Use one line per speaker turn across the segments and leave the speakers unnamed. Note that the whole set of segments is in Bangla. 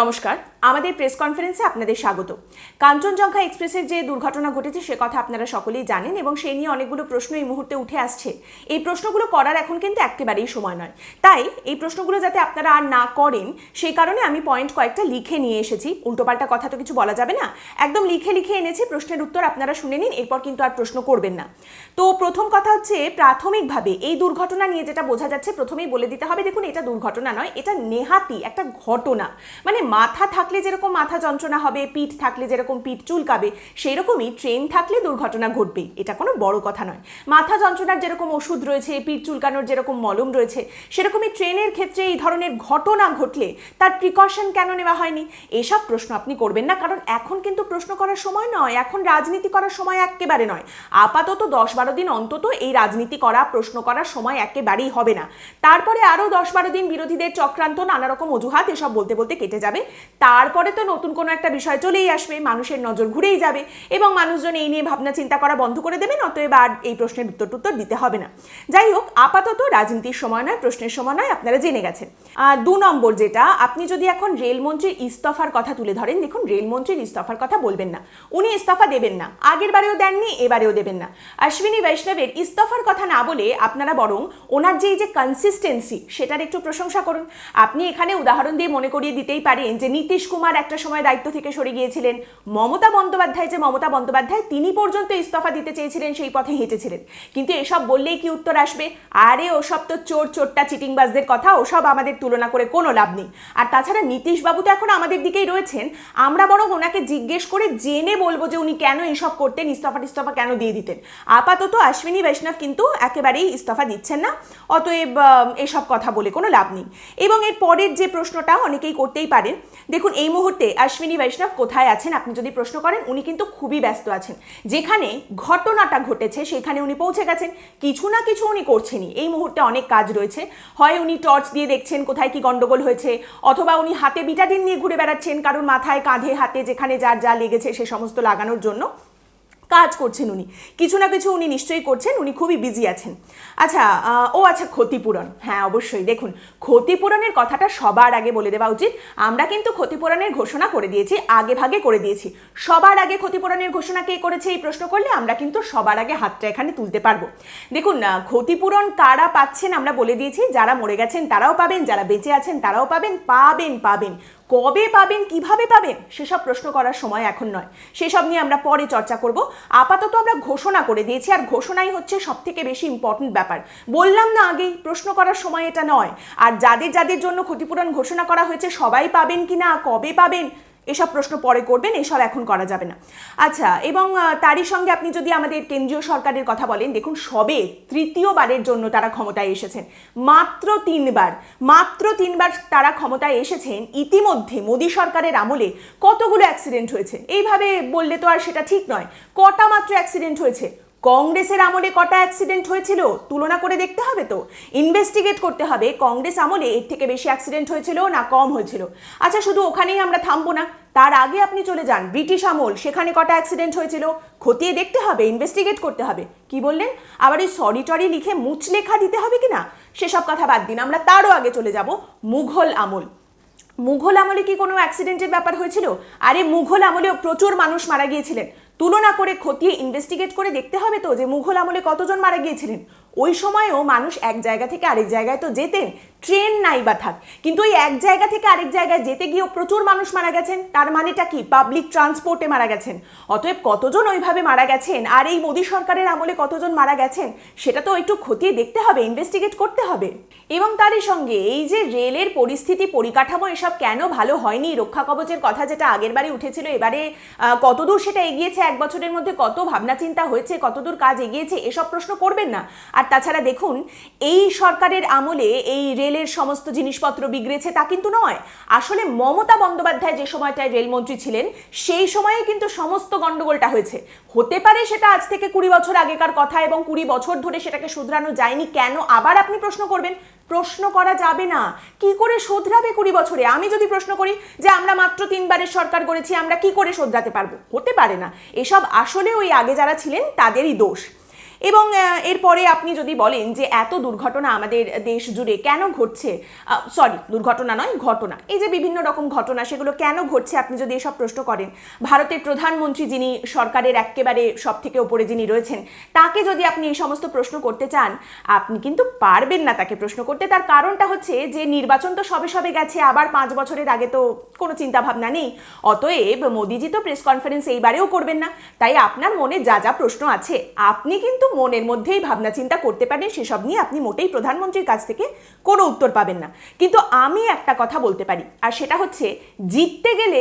নমস্কার, আমাদের প্রেস কনফারেন্সে আপনাদের স্বাগত। কাঞ্চনজঙ্ঘা এক্সপ্রেসের যে দুর্ঘটনা ঘটেছে সে কথা আপনারা সকলেই জানেন এবং সেই নিয়ে অনেকগুলো প্রশ্ন এই মুহূর্তে উঠে আসছে। এই প্রশ্নগুলো করার এখন কিন্তু একেবারেই সময় নয়। তাই এই প্রশ্নগুলো যাতে আপনারা আর না করেন, সেই কারণে আমি পয়েন্ট কয়েকটা লিখে নিয়ে এসেছি। উল্টোপাল্টা কথা তো কিছু বলা যাবে না। একদম লিখে লিখে এনেছি, প্রশ্নের উত্তর আপনারা শুনে নিন, এরপর কিন্তু আর প্রশ্ন করবেন না। তো প্রথম কথা হচ্ছে, প্রাথমিকভাবে এই দুর্ঘটনা নিয়ে যেটা বোঝা যাচ্ছে, প্রথমেই বলে দিতে হবে, দেখুন এটা দুর্ঘটনা নয়, এটা নেহাতি একটা ঘটনা। মানে মাথা থাকলে যেরকম মাথা যন্ত্রণা হবে, পিঠ থাকলে যেরকম পিঠ চুলকাবে সেই রকমই ট্রেন থাকলে দুর্ঘটনা ঘটবেই এটা কোনো বড় কথা নয়। মাথা যন্ত্রণার যেরকম ওষুধ রয়েছে, পিঠ চুলকানোর যেরকম মলম রয়েছে, সেরকমই ট্রেনের ক্ষেত্রে এই ধরনের ঘটনা ঘটলে তার প্রিকশন কেন নেওয়া হয়নি? এসব প্রশ্ন আপনি করবেন না, কারণ এখন কিন্তু প্রশ্ন করার সময় নয়, এখন রাজনীতি করার সময় একেবারে নয়। আপাতত দশ বারো দিন অন্তত এই রাজনীতি করা, প্রশ্ন করার সময় একেবারেই হবে না। তারপরে আরও দশ বারো দিন বিরোধীদের চক্রান্ত, নানা রকম অজুহাত এসব বলতে বলতে কেটে যাবে। তারপরে তো নতুন কোনো একটা বিষয় চলেই আসবে, মানুষের নজর ঘুরেই যাবে এবং মানুষজন এই নিয়ে ভাবনা চিন্তা করা বন্ধ করে দেবেন, অতএব আর এই প্রশ্নের উত্তর টুত্তর দিতে হবে না। যাই হোক, আপাতত রাজনীতির সময় নয়, প্রশ্নের সময় নয়, আপনারা জেনে গেছেন। দু নম্বর যেটা, আপনি যদি এখন রেলমন্ত্রীর ইস্তফার কথা তুলে ধরেন, দেখুন রেলমন্ত্রীর ইস্তফার কথা বলবেন না। উনি ইস্তফা দেবেন না, আগের বারেও দেননি, এবারেও দেবেন না। অশ্বিনী বৈষ্ণবের ইস্তফার কথা না বলে আপনারা বরং ওনার যে এই যে কনসিস্টেন্সি সেটার একটু প্রশংসা করুন। আপনি এখানে উদাহরণ দিয়ে মনে করিয়ে দিতেই পারেন যে নীতিশ কুমার একটা সময় দায়িত্ব থেকে সরে গিয়েছিলেন। মমতা বন্দ্যোপাধ্যায় যে মমতা বন্দ্যোপাধ্যায়, তিনি পর্যন্ত ইস্তফা দিতে চেয়েছিলেন, সেই পথে হেঁটেছিলেন। কিন্তু এসব বললেই কি উত্তর আসবে? আরে, ওসব তো চোর, চোরটা, চিটিংবাজদের কথা, ওসব আমাদের তুলনা করে কোনো লাভ নেই। আর তাছাড়া নীতিশবাবু তো এখন আমাদের দিকেই রয়েছেন। আমরা বরং ওনাকে জিজ্ঞেস করে জেনে বলব যে উনি কেন এইসব করতেন, ইস্তফা টিস্তফা কেন দিয়ে দিতেন। আপাতত অশ্বিনী বৈষ্ণব কিন্তু একেবারেই ইস্তফা দিচ্ছেন না। অতএব এসব কথা বলে কোনো লাভ নেই। এবং এর পরের যে প্রশ্নটা অনেকেই করতেই পারেন দেখুন, এই মুহূর্তে অশ্বিনী বৈষ্ণব কোথায় আছেন? আপনি যদি প্রশ্ন করেন, উনি কিন্তু খুবই ব্যস্ত আছেন। যেখানে ঘটনাটা ঘটেছে, সেখানে উনি পৌঁছে গেছেন। কিছু না কিছু উনি করছেনই। এই মুহূর্তে অনেক কাজ রয়েছে। হয় উনি টর্চ দিয়ে দেখছেন কোথায় কি গন্ডগোল হয়েছে, অথবা উনি হাতে বিটাডিন নিয়ে ঘুরে বেড়াচ্ছেন কারণ মাথায়, কাঁধে, হাতে, যেখানে যার যা লেগেছে সে সমস্ত লাগানোর জন্য। কাজ করছেন উনি। কিছু না কিছু উনি নিশ্চয়ই করছেন, উনি খুবই বিজি আছেন। আচ্ছা ও আচ্ছা ক্ষতিপূরণ। হ্যাঁ অবশ্যই, দেখুন, ক্ষতিপূরণের কথাটা সবার আগে বলে দেওয়া উচিত। আমরা কিন্তু ক্ষতিপূরণের ঘোষণা করে দিয়েছি, আগে ভাগে করে দিয়েছি। সবার আগে ক্ষতিপূরণের ঘোষণা কে করেছে এই প্রশ্ন করলে আমরা কিন্তু সবার আগে হাতটা এখানে তুলতে পারব। দেখুন ক্ষতিপূরণ কারা পাচ্ছেন আমরা বলে দিয়েছি, যারা মরে গেছেন তারাও পাবেন, যারা বেঁচে আছেন তারাও পাবেন পাবেন পাবেন। কবে পাবেন, কীভাবে পাবেন, সেসব প্রশ্ন করার সময় এখন নয়। সেসব নিয়ে আমরা পরে চর্চা করব। আপাতত আমরা ঘোষণা করে দিয়েছি, আর ঘোষণাই হচ্ছে সব থেকে বেশি ইম্পর্টেন্ট ব্যাপার। বললাম না আগেই, প্রশ্ন করার সময় এটা নয়। আর যাদের যাদের জন্য ক্ষতিপূরণ ঘোষণা করা হয়েছে, সবাই পাবেন কি না কবে পাবেন এসব প্রশ্ন পরে করবেন, এসব এখন করা যাবে না। আচ্ছা এবং তারই সঙ্গে আপনি যদি আমাদের কেন্দ্রীয় সরকারের কথা বলেন, দেখুন সবে তৃতীয়বারের জন্য তারা ক্ষমতায় এসেছেন। মাত্র তিনবার মাত্র তিনবার তারা ক্ষমতায় এসেছেন, ইতিমধ্যে মোদী সরকারের আমলে কতগুলো অ্যাক্সিডেন্ট হয়েছে? এইভাবে বললে তো আর সেটা ঠিক নয়। কটা মাত্র অ্যাক্সিডেন্ট হয়েছে? কংগ্রেসের আমলে কটা অ্যাক্সিডেন্ট হয়েছিল তুলনা করে দেখতে হবে তো? ইনভেস্টিগেট করতে হবে, কংগ্রেস আমলে এর থেকে বেশি অ্যাক্সিডেন্ট হয়েছিল না কম হয়েছিল? আচ্ছা শুধু ওখানেই আমরা থামবো না, তার আগে আপনি চলে যান, ব্রিটিশ আমল, সেখানে কটা অ্যাক্সিডেন্ট হয়েছিল? খতিয়ে দেখতে হবে ইনভেস্টিগেট করতে হবে। কি বললেন? আবার এই সরি টরি লিখে মুচ লেখা দিতে হবে কি না সেসব কথা বাদ দিন, আমরা তারও আগে চলে যাব, মুঘল আমল। মুঘল আমলে কি কোনো অ্যাক্সিডেন্টের ব্যাপার হয়েছিল? আরে, মুঘল আমলেও প্রচুর মানুষ মারা গিয়েছিলেন। তুলনা করে খতিয়ে ইনভেস্টিগেট করে দেখতে হবে তো যে মুঘল আমলে কতজন মারা গিয়েছিলেন। ওই সময়েও মানুষ এক জায়গা থেকে আরেক জায়গায় তো যেতেন ট্রেন নাই বা থাক কিন্তু ওই এক জায়গা থেকে আরেক জায়গায় যেতে গিয়েও প্রচুর মানুষ মারা গেছেন। তার মানেটা কি? পাবলিক ট্রান্সপোর্টে মারা গেছেন। অতএব কতজন ওইভাবে মারা গেছেন? আর এই মোদী সরকারের আমলে কতজন মারা গেছেন? সেটা তো একটু খতিয়ে দেখতে হবে ইনভেস্টিগেট করতে হবে। এবং তারই সঙ্গে এই যে রেলের পরিস্থিতি, পরিকাঠামো, এসব কেন ভালো হয়নি? রক্ষা কবচের কথা যেটা আগের বারে উঠেছিল, এবারে কতদূর সেটা এগিয়েছে? এক বছরের মধ্যে কত ভাবনা চিন্তা হয়েছে? কতদূর কাজ এগিয়েছে? এসব প্রশ্ন করবেন না। আর তাছাড়া দেখুন, এই সরকারের আমলে এই রেলের সমস্ত জিনিসপত্র বিগড়েছে তা কিন্তু নয়। আসলে মমতা বন্দ্যোপাধ্যায় যে সময়টায় রেলমন্ত্রী ছিলেন, সেই সময়ে কিন্তু সমস্ত গন্ডগোলটা হয়েছে। হতে পারে সেটা আজ থেকে কুড়ি বছর আগেকার কথা এবং কুড়ি বছর ধরে সেটাকে শুধরানো যায়নি। কেন? আবার আপনি প্রশ্ন করবেন, প্রশ্ন করা যাবে না। কি করে শোধরাবে কুড়ি বছরে? আমি যদি প্রশ্ন করি যে আমরা মাত্র তিনবারের সরকার করেছি আমরা কি করে শোধরাতে পারব? হতে পারে না। এসব আসলে ওই আগে যারা ছিলেন, তাদেরই দোষ। এবং এরপরে আপনি যদি বলেন যে এত দুর্ঘটনা আমাদের দেশ জুড়ে কেন ঘটছে সরি দুর্ঘটনা নয়, ঘটনা। এই যে বিভিন্ন রকম ঘটনা, সেগুলো কেন ঘটছে আপনি যদি এসব প্রশ্ন করেন, ভারতের প্রধানমন্ত্রী যিনি সরকারের একেবারে সব থেকে ওপরে যিনি রয়েছেন, তাকে যদি আপনি এই সমস্ত প্রশ্ন করতে চান, আপনি কিন্তু পারবেন না তাকে প্রশ্ন করতে। তার কারণটা হচ্ছে যে নির্বাচন তো সবে সবে গেছে, আবার পাঁচ বছরের আগে তো কোনো চিন্তা ভাবনা নেই। অতএব মোদিজি তো প্রেস কনফারেন্স এইবারেও করবেন না। তাই আপনার মনে যা যা প্রশ্ন আছে, আপনি কিন্তু মনের মধ্যেই ভাবনা চিন্তা করতে পারেন, সেসব নিয়ে আপনি মোটেই প্রধানমন্ত্রীর কাছ থেকে কোনো উত্তর পাবেন না। কিন্তু আমি একটা কথা বলতে পারি, আর সেটা হচ্ছে জিততে গেলে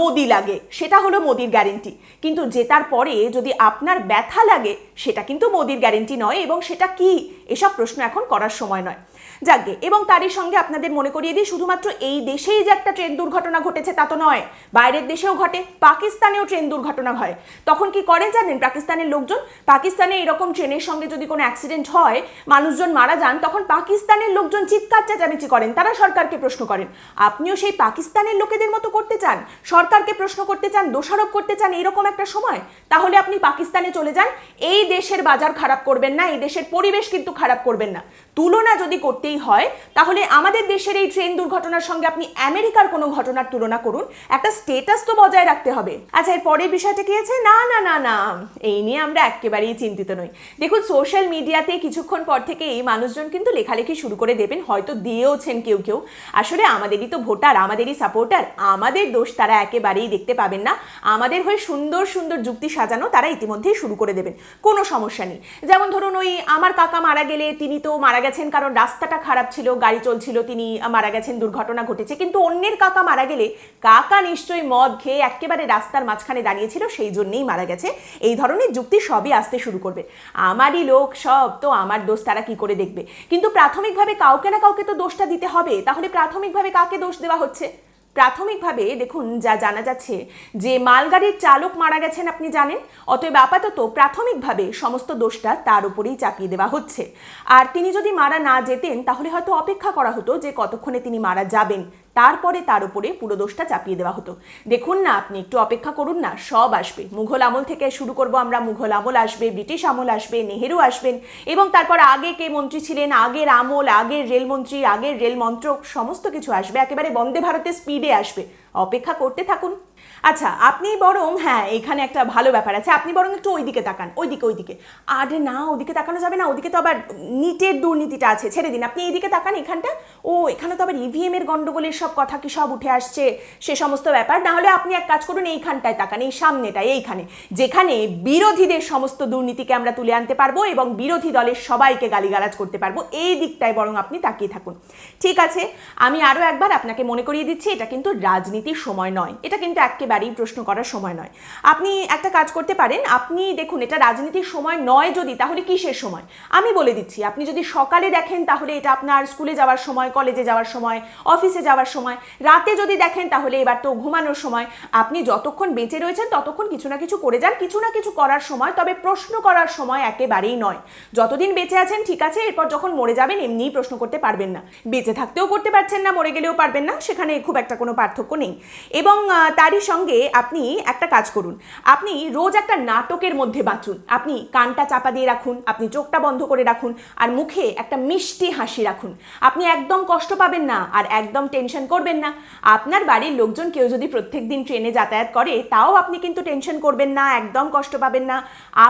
মোদি লাগে, সেটা হলো মোদির গ্যারেন্টি কিন্তু জেতার পরে যদি আপনার ব্যথা লাগে, সেটা কিন্তু মোদির গ্যারেন্টি নয়, এবং সেটা কি? এসব প্রশ্ন এখন করার সময় নয়। যাকে এবং তারই সঙ্গে আপনাদের মনে করিয়ে দিই, শুধুমাত্র এই দেশেই যে একটা ট্রেন দুর্ঘটনা ঘটেছে তা তো নয়, বাইরের দেশেও ঘটে, পাকিস্তানেও ট্রেন দুর্ঘটনা হয়। তখন কি করে জানেন, পাকিস্তানের লোকজন? পাকিস্তানে এরকম ট্রেনের সঙ্গে যদি কোনো অ্যাক্সিডেন্ট হয়, মানুষজন মারা যান, তখন পাকিস্তানের লোকজন চিৎকার চেঁচামেচি করেন, তারা সরকারকে প্রশ্ন করেন, আপনিও সেই পাকিস্তানের লোকেদের মতো করতে চান? সরকারকে প্রশ্ন করতে চান, দোষারোপ করতে চান, এরকম একটা সময়? তাহলে আপনি পাকিস্তানে চলে যান, এই দেশের বাজার খারাপ করবেন না, এই দেশের পরিবেশ কিন্তু খারাপ করবেন না। তুলনা যদি করতেই হয়। তাহলে আমাদের দেশের এই ট্রেন দুর্ঘটনার সঙ্গে আপনি আমেরিকার কোনো ঘটনার তুলনা করুন। একটা স্টেটাস তো বজায় রাখতে হবে। আচ্ছা এর পরের বিষয়টা কি আছে? না না না না। এই নিয়ে আমরা একেবারেই চিন্তিত নই। দেখুন সোশ্যাল মিডিয়াতে কিছুক্ষণ পর থেকে এই মানুষজন কিন্তু লেখালেখি শুরু করে দেবেন, হয়তো দিয়েওছেন কেউ কেউ। আসলে আমাদেরই তো ভোটার, আমাদেরই সাপোর্টার আমাদের দোষ তারা একেবারেই দেখতে পাবেন না। আমাদের হয়ে সুন্দর সুন্দর যুক্তি সাজানো তারা ইতিমধ্যেই শুরু করে দেবেন। কোনো সমস্যা নেই। যেমন ধরুন ওই আমার কাকা মারা গেলে, তিনি তো মারা গেছেন কারণ রাস্তাটা খারাপ ছিল, গাড়ি চলছিল, তিনি মারা গেছেন, দুর্ঘটনা ঘটেছে। কিন্তু অন্যের কাকা মারা গেলে কাকা নিশ্চয়ই মদ খেয়ে একেবারে রাস্তার মাঝখানে দাঁড়িয়েছিল, সেই জন্যেই মারা গেছে। এই ধরনের যুক্তি সবই আসতে শুরু করবে। আমারই লোক সব, তো আমার দোষ তারা কি করে দেখবে? কিন্তু প্রাথমিকভাবে কাউকে না কাউকে তো দোষটা দিতে হবে। তাহলে প্রাথমিকভাবে কাকে দোষ দেওয়া হচ্ছে? প্রাথমিকভাবে দেখুন যা জানা যাচ্ছে, যে মালগাড়ির চালক মারা গেছেন আপনি জানেন? অতএব আপাতত প্রাথমিকভাবে সমস্ত দোষটা তার উপরেই চাপিয়ে দেওয়া হচ্ছে। আর তিনি যদি মারা না যেতেন, তাহলে হয়তো অপেক্ষা করা হতো যে কতক্ষণে তিনি মারা যাবেন। তারপরে তার উপরে পুরো দোষটা চাপিয়ে দেওয়া হতো। দেখুন না, আপনি একটু অপেক্ষা করুন না, সব আসবে। মুঘল আমল থেকে শুরু করব আমরা, মুঘল আমল আসবে, ব্রিটিশ আমল আসবে, নেহেরু আসবেন এবং তারপর আগে কে মন্ত্রী ছিলেন, আগের আমল, আগের রেলমন্ত্রী, আগের রেলমন্ত্রক, সমস্ত কিছু আসবে। একেবারে বন্দে ভারতের স্পিডে আসবে। অপেক্ষা করতে থাকুন। আচ্ছা আপনি বরং হ্যাঁ এখানে একটা ভালো ব্যাপার আছে, আপনি বরং একটু ওইদিকে তাকান, ওইদিকে ওইদিকে। আরে না, ওদিকে তাকানো যাবে না, ওদিকে তো আবার নিটের দুর্নীতিটা আছে, ছেড়ে দিন, আপনি এইদিকে তাকান এখানটা। ও, এখানে তো আবার ইভিএম এর গন্ডগোলের সব কথা কি সব উঠে আসছে, সে সমস্ত ব্যাপার। না হলে আপনি এক কাজ করুন, এইখানটায় তাকান, এই সামনেটায়, এইখানে, যেখানে বিরোধীদের সমস্ত দুর্নীতিকে আমরা তুলে আনতে পারব এবং বিরোধী দলের সবাইকে গালিগালাজ করতে পারব, এই দিকটায় বরং আপনি তাকিয়ে থাকুন। ঠিক আছে, আমি আরও একবার আপনাকে মনে করিয়ে দিচ্ছি, এটা কিন্তু রাজনীতির সময় নয়, এটা কিন্তু একেবারেই প্রশ্ন করার সময় নয়। আপনি একটা কাজ করতে পারেন, আপনি দেখুন এটা রাজনীতির সময় নয় যদি, তাহলে কিসের সময়? আমি বলে দিচ্ছি, আপনি যদি সকালে দেখেন তাহলে এটা আপনার স্কুলে যাওয়ার সময়, কলেজে যাওয়ার সময়, অফিসে যাওয়ার সময়, রাতে যদি দেখেন তাহলে এবার তো ঘুমানোর সময়। আপনি যতক্ষণ বেঁচে রয়েছেন ততক্ষণ কিছু না কিছু করে যান, কিছু না কিছু করার সময়, তবে প্রশ্ন করার সময় একেবারেই নয়। যতদিন বেঁচে আছেন, ঠিক আছে, এরপর যখন মরে যাবেন এমনিই প্রশ্ন করতে পারবেন না। বেঁচে থাকতেও করতে পারছেন না, মরে গেলেও পারবেন না, সেখানে খুব একটা কোনো পার্থক্য নেই। এবং তারই সঙ্গে আপনি একটা কাজ করুন। আপনি রোজ একটা নাটকের মধ্যে বাঁচুন। আপনি কানটা চাপা দিয়ে রাখুন, আপনি চোখটা বন্ধ করে রাখুন আর মুখে একটা মিষ্টি হাসি রাখুন। আপনি একদম কষ্ট পাবেন না আর একদম টেনশন করবেন না। আপনার বাড়ির লোকজন কেউ যদি প্রত্যেক দিন ট্রেনে যাতায়াত করে, তাও আপনি কিন্তু টেনশন করবেন না, একদম কষ্ট পাবেন না।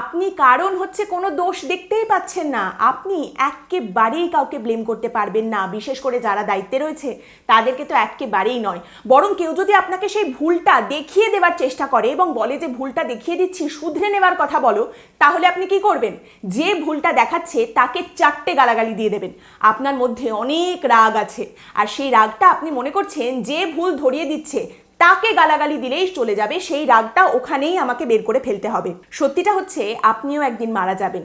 আপনি কারণ হচ্ছে কোনো দোষ দেখতেই পাচ্ছেন না। আপনি একেবারেই কাউকে ব্লেম করতে পারবেন না, বিশেষ করে যারা দায়িত্বে রয়েছে, তাদেরকে তো একেবারেই নয়। বরং কেউ যদি আপনাকে সেই ভুলটা দেখিয়ে দেওয়ার চেষ্টা করে এবং বলে যে ভুলটা দেখিয়ে দিচ্ছি, শুধরে নেবার কথা বলো, তাহলে আপনি কি করবেন? যে ভুলটা দেখাচ্ছে তাকে চারটে গালাগালি দিয়ে দেবেন। আপনার মধ্যে অনেক রাগ আছে আর সেই রাগটা আপনি মনে করছেন যে ভুল ধরিয়ে দিচ্ছে, তাকে গালাগালি দিলেই চলে যাবে, সেই রাগটা ওখানেই আমাকে বের করে ফেলতে হবে। সত্যিটা হচ্ছে, আপনিও একদিন মারা যাবেন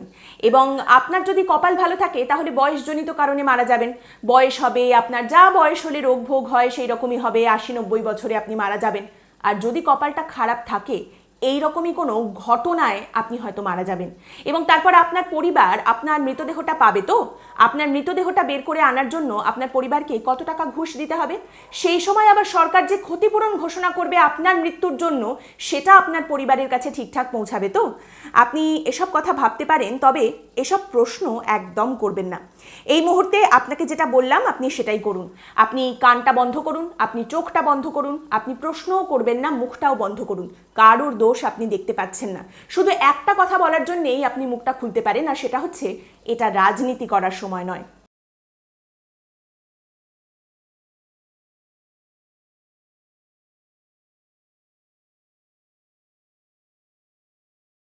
এবং আপনার যদি কপাল ভালো থাকে, তাহলে বয়সজনিত কারণে মারা যাবেন। বয়স হবে, আপনার যা বয়স হলে রোগ ভোগ হয়, সেই রকমই হবে, আশি নব্বই বছরে আপনি মারা যাবেন। আর যদি কপালটা খারাপ থাকে, এই রকমই কোনো ঘটনায় আপনি হয়তো মারা যাবেন। এবং তারপর আপনার পরিবার আপনার মৃতদেহটা পাবে তো? আপনার মৃতদেহটা বের করে আনার জন্য আপনার পরিবারকে কত টাকা ঘুষ দিতে হবে? সেই সময় আবার সরকার যে ক্ষতিপূরণ ঘোষণা করবে আপনার মৃত্যুর জন্য, সেটা আপনার পরিবারের কাছে ঠিকঠাক পৌঁছাবে তো? আপনি এসব কথা ভাবতে পারেন, তবে এসব প্রশ্ন একদম করবেন না। এই মুহূর্তে আপনাকে যেটা বললাম, আপনি সেটাই করুন। আপনি কানটা বন্ধ করুন, আপনি চোখটা বন্ধ করুন, আপনি প্রশ্নও করবেন না, মুখটাও বন্ধ করুন। কারোর দোষ আপনি দেখতে পাচ্ছেন না। শুধু একটা কথা বলার জন্যেই আপনি মুখটা খুলতে পারেন, আর সেটা হচ্ছে, এটা রাজনীতি করার সময় নয়।